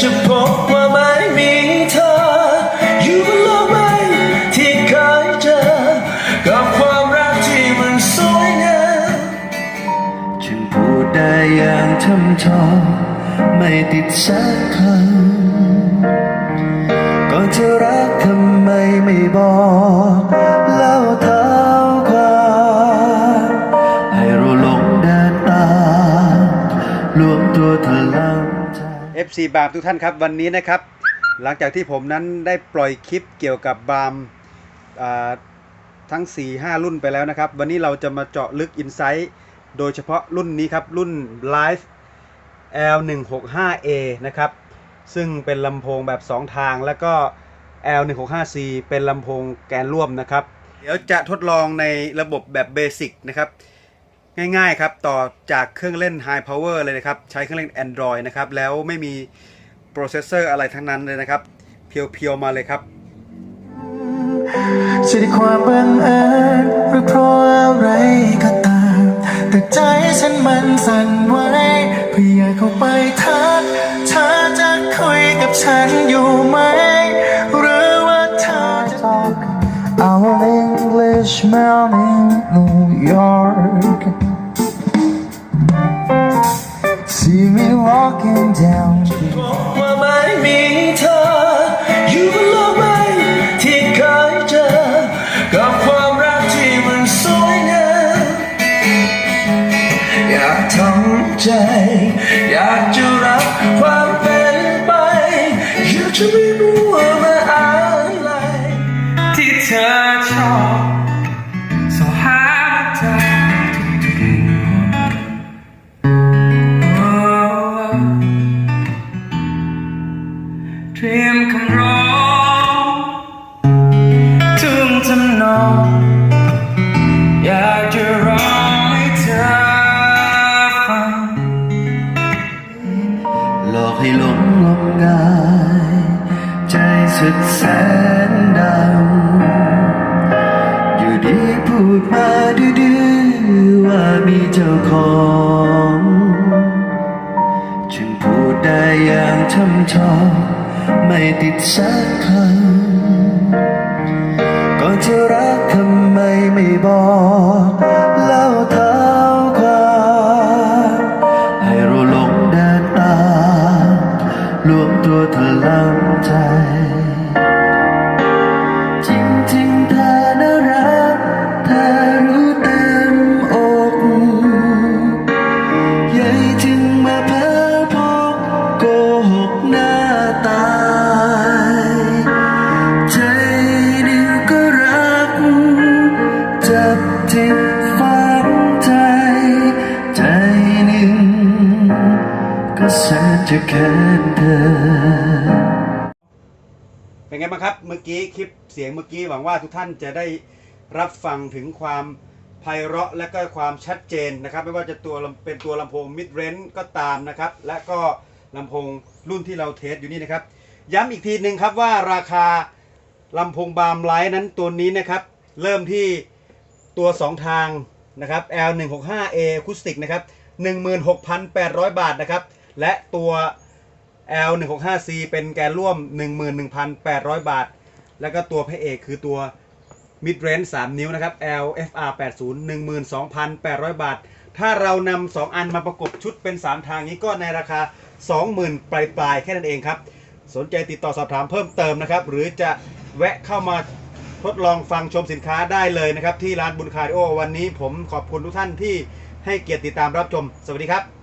จะพบว่าไม่มีเธอ อยู่บนโลกใบที่เคยเจอ กับความรักที่มันสวยงามจึงพูดได้อย่างทำทอไม่ติดสักคำก่อนจะรักทำไมไม่บอก FC บาร์มทุกท่านครับวันนี้นะครับ หลังจากที่ผมนั้นได้ปล่อยคลิปเกี่ยวกับบาร์มทั้ง 4-5 รุ่นไปแล้วนะครับ วันนี้เราจะมาเจาะลึกอินไซต์โดยเฉพาะรุ่นนี้ครับ รุ่น Live L165A นะครับ ซึ่งเป็นลำโพงแบบ 2 ทางแล้วก็ L165C เป็นลำโพงแกนร่วมนะครับ เดี๋ยวจะทดลองในระบบแบบเบสิกนะครับ ง่ายๆครับต่อจากเครื่องเล่น High Power เลยนะครับ ใช้เครื่องเล่น Android นะครับ แล้วไม่มีโปรเซสเซอร์อะไรทั้งนั้นเลยนะครับ เพียวๆมาเลยครับจะได้ความบังเอิญหรือเพราะอะไรก็ตาม แต่ใจฉันมันสั่นไหวเพื่ออยากเข้าไปทักเธอจะคุยกับฉันอยู่ไหม English man in New York See me walking down ว่าไม่มีเธออยู่บนโลกใบที่เคยเจอกับความรักที่มันสวยงามอยากทำใจอยาก เตรียมคำร้องถึงทำนองอยากจะร้องให้เธอฟังหลอกให้หลงงมงายใจสุดแสนดำอยู่ดีพูดมาดื้อๆว่ามีเจ้าของจึงพูดได้อย่างทำทอ ไม่ติดสักคำก่อนจะรักทำไมไม่บอก ก็แสนจะแค้นเธอ เป็นไงบ้างครับ เมื่อกี้คลิปเสียงเมื่อกี้หวังว่าทุกท่านจะได้รับฟังถึงความไพเราะและก็ความชัดเจนนะครับ ไม่ว่าจะตัวเป็นตัวลำโพง mid range ก็ตามนะครับ และก็ลำโพงรุ่นที่เราเทสอยู่นี่นะครับ ย้ำอีกทีหนึ่งครับว่าราคาลำโพงบามไลท์นั้นตัวนี้นะครับ เริ่มที่ตัว 2 ทางนะครับ L165A Acoustic นะครับ 16,800 บาทนะครับ และตัว L165C เป็นแกนร่วม 11,800 บาท แล้วก็ตัวพระเอกคือตัว Mid Range 3 นิ้วนะครับ LFR 80 12,800 บาท ถ้าเรานำ2อันมาประกบชุดเป็น 3 ทางนี้ก็ในราคา 20,000 ปลายๆ แค่นั้นเองครับ สนใจติดต่อสอบถามเพิ่มเติมนะครับ หรือจะแวะเข้ามาทดลองฟังชมสินค้าได้เลยนะครับ ที่ร้านบุญคาริโอวันนี้ผมขอบคุณทุกท่านที่ให้เกียรติติดตามรับชม สวัสดีครับ